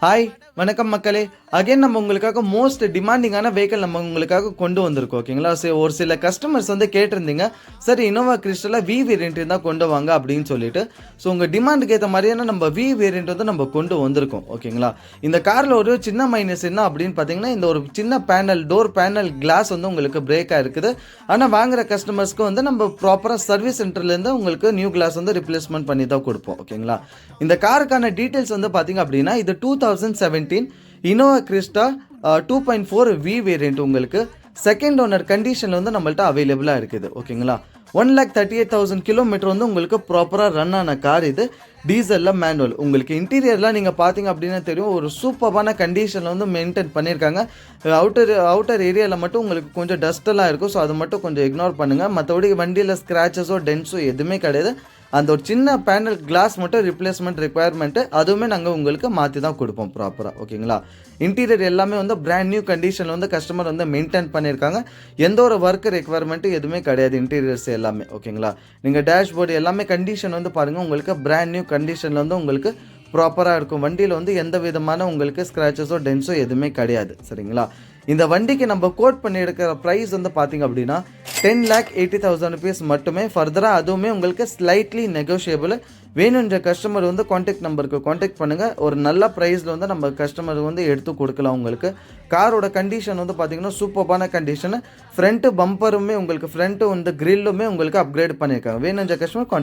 Hi வணக்கம் மக்களே. Again நம்ம உங்களுக்காக மோஸ்ட் டிமாண்டிங்கான வெஹிக்கல் நம்ம உங்களுக்காக கொண்டு வந்திருக்கோம் ஓகேங்களா சரி ஒரு சில கஸ்டமர்ஸ் வந்து கேட்டிருந்தீங்க. சரி இனோவா கிறிஸ்டலாக வி வேரியன்ட் தான் கொண்டு வாங்க அப்படின்னு சொல்லிட்டு ஸோ உங்கள் டிமாண்டுக்கு ஏற்ற மாதிரியான நம்ம வி வேரியன்ட் வந்து நம்ம கொண்டு வந்திருக்கோம் ஓகேங்களா இந்த காரில் ஒரு சின்ன மைனஸ் என்ன அப்படின்னு பார்த்தீங்கன்னா இந்த ஒரு சின்ன பேனல் டோர் பேனல் கிளாஸ் வந்து உங்களுக்கு பிரேக்காக இருக்குது ஆனால் வாங்குற கஸ்டமர்ஸ்க்கு வந்து நம்ம ப்ராப்பராக சர்வீஸ் சென்டர்லேருந்து உங்களுக்கு நியூ கிளாஸ் வந்து ரிப்ளேஸ்மெண்ட் பண்ணி தான் கொடுப்போம் ஓகேங்களா இந்த காருக்கான டீட்டெயில்ஸ் வந்து பார்த்தீங்க அப்படின்னா இது two thousand seventeen Innova Crysta two point four V variant உங்களுக்கு செகண்ட் ஓனர் கண்டிஷனில் வந்து நம்மள்ட்ட அவைலபிளாக இருக்குது. ஓகேங்களா? One lakh thirty eight thousand kilometre வந்து உங்களுக்கு ப்ராப்பராக ரன் ஆன கார் இது. டீசலில் மேனுவல் உங்களுக்கு இன்டீரியர்லாம் நீங்கள் பார்த்தீங்க அப்படின்னா தெரியும் ஒரு சூப்பரான கண்டிஷனில் வந்து மெயின்டைன் பண்ணியிருக்காங்க. அவுட்டர் அவுட்டர் ஏரியாவில் மட்டும் உங்களுக்கு கொஞ்சம் டஸ்ட்டெல்லாம் இருக்கும். ஸோ அதை மட்டும் கொஞ்சம் இக்னோர் பண்ணுங்கள் மற்றபடி வண்டியில் ஸ்க்ராச்சஸோ டென்ஸோ எதுவுமே கிடையாது. அந்த ஒரு சின்ன பேனல் கிளாஸ் மட்டும் ரிப்ளேஸ்மெண்ட் ரெக்குயர்மெண்ட்டு அதுவுமே நாங்கள் உங்களுக்கு மாற்றி தான் கொடுப்போம் ப்ராப்பராக ஓகேங்களா? இன்டீரியர் எல்லாமே வந்து பிராண்ட் நியூ கண்டிஷனில் வந்து கஸ்டமர் வந்து மெயின்டைன் பண்ணியிருக்காங்க. எந்த ஒரு ஒர்க் ரெக்குவயர்மெண்ட்டு எதுவுமே கிடையாது இன்டீரியர்ஸ் எல்லாமே. ஓகேங்களா? நீங்கள் டேஷ்போர்டு எல்லாமே கண்டிஷன் வந்து பாருங்கள் உங்களுக்கு பிராண்ட் நியூ கண்டிஷனில் வந்து உங்களுக்கு ப்ராப்பராக இருக்கும். வண்டியில் வந்து எந்த விதமான உங்களுக்கு ஸ்க்ராச்சஸோ டென்ஸோ எதுவுமே கிடையாது. சரிங்களா? இந்த வண்டிக்கு நம்ம கோட் பண்ணி எடுக்கிற ப்ரைஸ் வந்து பார்த்தீங்க அப்படின்னா ten lakh eighty thousand rupees மட்டுமே. ஃபர்தராக அதுவுமே உங்களுக்கு ஸ்லைட்லி நெகோஷியபிள் வேணுன்ற கஸ்டமர் வந்து காண்டாக்ட் நம்பருக்கு காண்டாக்ட் பண்ணுங்கள் ஒரு நல்ல ப்ரைஸில் வந்து நம்ம கஸ்டமர் வந்து எடுத்து கொடுக்கலாம் உங்களுக்கு. காரோட கண்டிஷன் வந்து பார்த்தீங்கன்னா சூப்பரான கண்டிஷன் ஃப்ரண்ட்டு பம்பருமே உங்களுக்கு ஃப்ரண்ட்டு வந்து கிரில்லுமே உங்களுக்கு அப்கிரேட் பண்ணியிருக்காங்க. வேணுன்ற கஸ்டமர் காண்டாக்ட்